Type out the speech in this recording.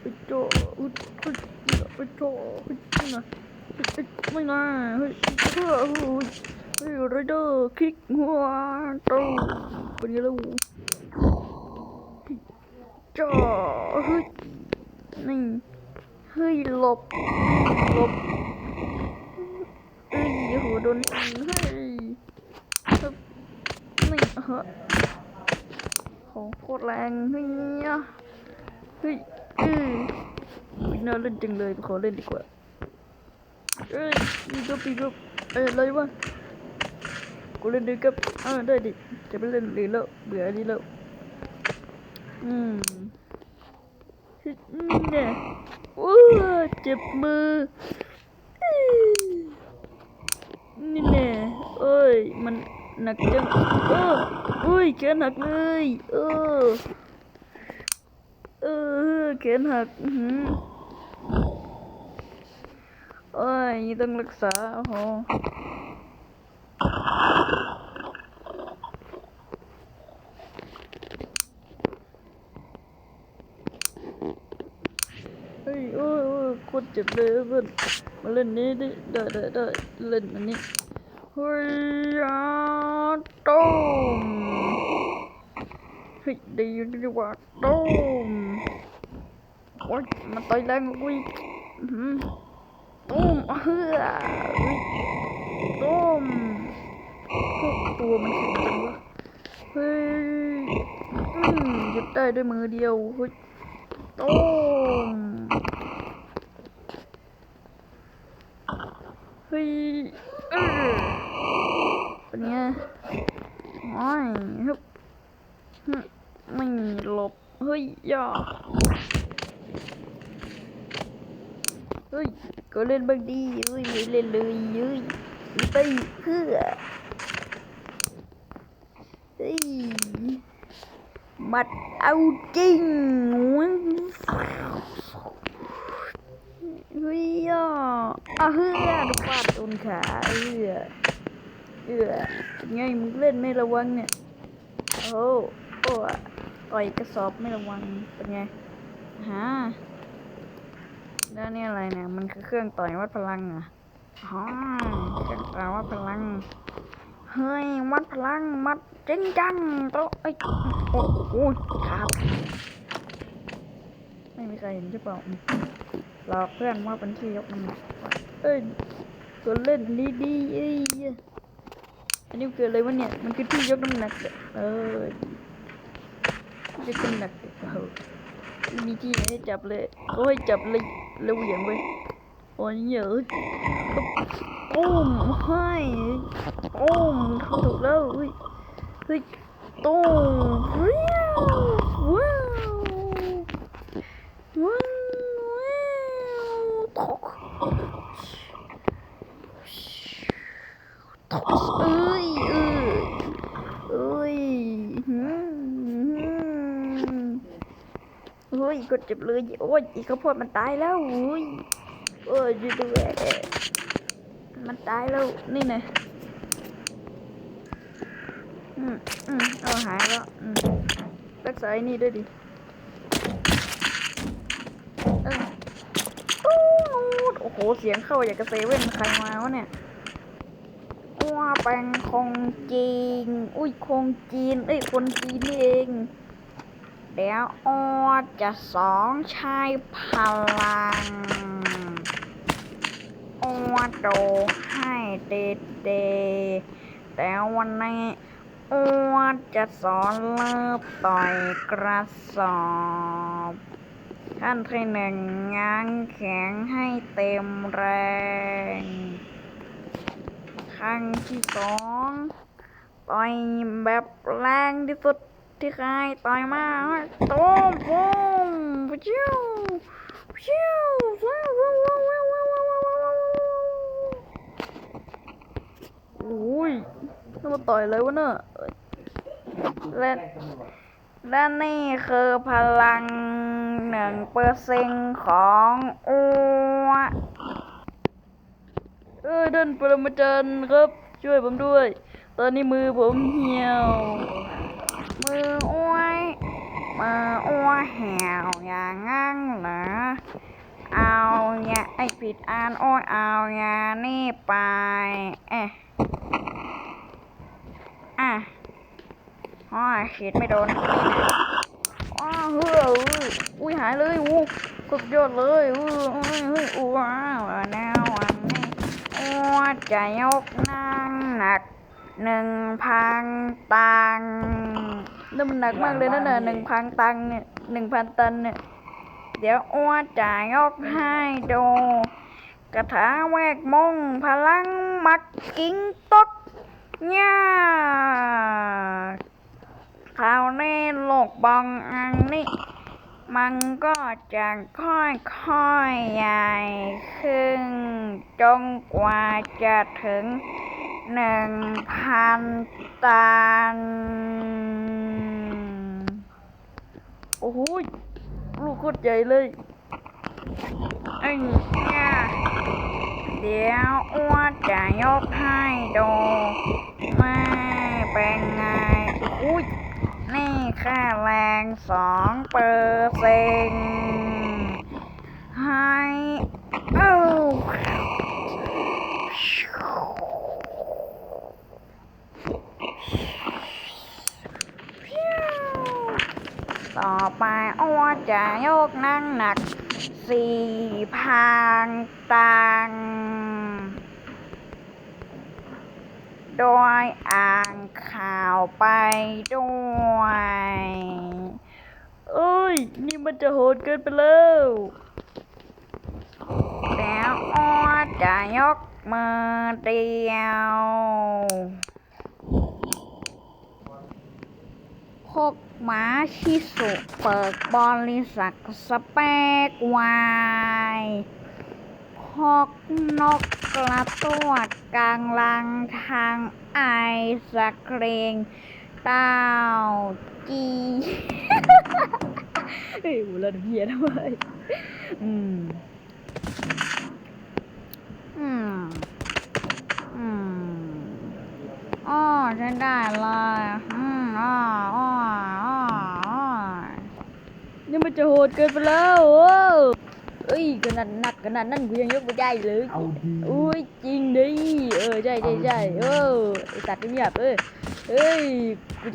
เฮ้ยโจเฮ้ยเฮ้ยเฮ้ยโจเฮ้ยไม่นะเฮ้ยเฮ้ยไม่นะเฮ้ยเฮ้ยเฮ้ยเฮ้ยไรเดอร์คลิกหัวโตเป็นไงล่ะโจเฮ้ยนี่เฮ้ยหลบหลบเอ้ยโหโดนเฮ้ยนี่เฮ้ยโหโคตรแรงเฮ้ยอะเฮ้ยเออไม่น่าเล่นจังเลยขอเล่นดีกว่า เอ้ยมีก็ปีก็เอ้ยอะไรวะกูเล่นด้วยกับเออได้ดิ จะไปเล่นเลยแล้วเบื่ออันนี้แล้วอืมเฮ้ยเนี่ยโอ้ยเจ็บมือ นี่แน่เอ้ย มันหนักจังเอออุ้ยแขนหักเลย เออ เออแขนหักอื้อหือโอ้ยนี่ต้องรักษาโอ้โหเฮ้ยโอ้ยโอ้ยโคตรเจ็บเลยเพื่อนมาเล่นนี้ดิได้ได้ได้เล่นอันนี้เฮ้ยอาต้มเฮ้ยดีอยู่ดีกว่าต้ม โอ๊ยมันต่อยแรงกว่ากูอีกอื้อหือตุ้มเฮือตุ้มพวกตัวมันแข็งจังวะเฮ้ยหยุดได้ด้วยมือเดียวเฮ้ยตุ้มเฮ้ยเป็นไงโอ้ยฮึบไม่หลบเฮ้ยย่า เฮ้ย ก็เล่นบ้างดีเฮ้ยไม่เล่นเลยเฮ้ยไปเพื่อเฮ้ยมัดเอาจริงเฮ้ยอะอะเฮ้ยดูปาดต้นขาเออเออเป็นไงมึงเล่นไม่ระวังเนี่ย โอ้โอ้ต่อยกระสอบไม่ระวังเป็นไง ฮะแล้วนี่อะไรเนี่ย มันคือเครื่องต่อยวัดพลังอะอ๋อเครื่องต่อยวัดพลัง เฮ้ย วัดพลังมัดจริงจังโตเอ้ย โอ้โหครับ ไม่มีใครเห็นใช่เปล่าอืมหลอกเพื่อนว่าเป็นที่ยกน้ำหนักเอ้ยตัวเล่นดีดีเอ้ยอันนี้เกิดอะไรวะเนี่ย มันคือที่ยกน้ำหนักเหรอเออยกน้ำหนักเออ มีที่ให้จับเลยก็ให้จับเลยเร็วเหวี่ยงไปโอ้ยเยอะโอ้มให้โอ้มถูกแล้วเฮ้ยเฮ้ยโต้มว้าวว้าวว้าวว้าวตกตกเอ้ยเอ้ยเอ้ยหืมหืม เฮ้ย กดเจ็บเลยโอ้ยอีกข้าวโพดมันตายแล้วโอ้ยโอ้ยดูดูแอมันตายแล้วนี่ไงอืมอืมเอาหายแล้วอืมรักษาไอ้นี่ด้วยดิเออตูดโอ้โหเสียงเข้าอยากกระเซเว่นใครมาวะเนี่ยว้าแปงคงจีนอุ้ยคงจีนเอ้ยคนจีนนี่เอง เดี๋ยวออจะสองชายพลังออโดให้เดเดแต่วันนี้ออจะสอนเลิบต่อยกระสอบขั้นที่หนึ่งง้างแข็งให้เต็มแรงขั้นที่สองต่อยแบบแรงที่สุด ที่ใครต่อยมาตูมปุ้มปิ้วปิ้วว้าวว้าวว้าวว้าวว้าวว้าวว้าวโอ้ยนี่มาต่อยเลยวะเนี่ยและและนี่คือพลังหนึ่งเปอร์เซ็นของอ้วเอ้ยท่านปรมาจารย์ครับ ช่วยผมด้วย ตอนนี้มือผมเหี่ยว มืออ้วยมืออ้วยแหวอย่างงั้นเหรอเอาเนี่ยไอผิดอ่านโอ้ยเอาเนี่ยนี่ไป เอ๊ะอะโอ้ยขีดไม่โดนนี่นะอ้าวเฮ้ยอุ้ยหายเลยอู้สุดยอดเลยอู้เฮ้ยเฮ้ยอู้ว้าวแนวอันนี้อ้วจะยกนั่งหนักหนึ่งพันตังค์ นั่นมันหนักมากเลยนั่นน่ะหนึ่งพันตังค์เนี่ยหนึ่งพันตันเนี่ย เดี๋ยวอ้วนจะยกให้ดูกระถาแวกมงพลังมักกิ้งตกเนี่ยคราวนี้โลกบองอันนี้ มันก็จะค่อยๆใหญ่ขึ้น จนกว่าจะถึงหนึ่งพันตัน โอ้โหยลูกโคตรใหญ่เลยไอ้เนี่ยเดี๋ยวอ้วนจะยกให้ดูไม่เป็นไงอุ้ยนี่ค่าแรงสองเปอร์เซ็นต์ให้เอ้า ต่อไปอ้วนจะยกนั่งหนักสี่พันตังค์โดยอ่านข่าวไปด้วย เอ้ย นี่มันจะโหดเกินไปแล้วแล้วอ้อจะยกมือเดียวพก หมาชิสุเปิดบริษัทสเปกไวายพกนกกระตัวกลางลังทางไอสกรงเต้าจีเฮ้ยหัวเราเพี้ยนทำไมอืม อืม อืมอ้อฉันได้เลยอืมอ้ออ้ออ้ออ้อนี่มัน จะโหดเกินไปแล้วโอ้เอ้ยขนาดหนักขนาดนั้นกูยังยกไม่ได้เลยเอาดีอุ้ยจริงดิเออใช่ใช่ใช่เออไอสัตว์เงียบเออเอ้ยกู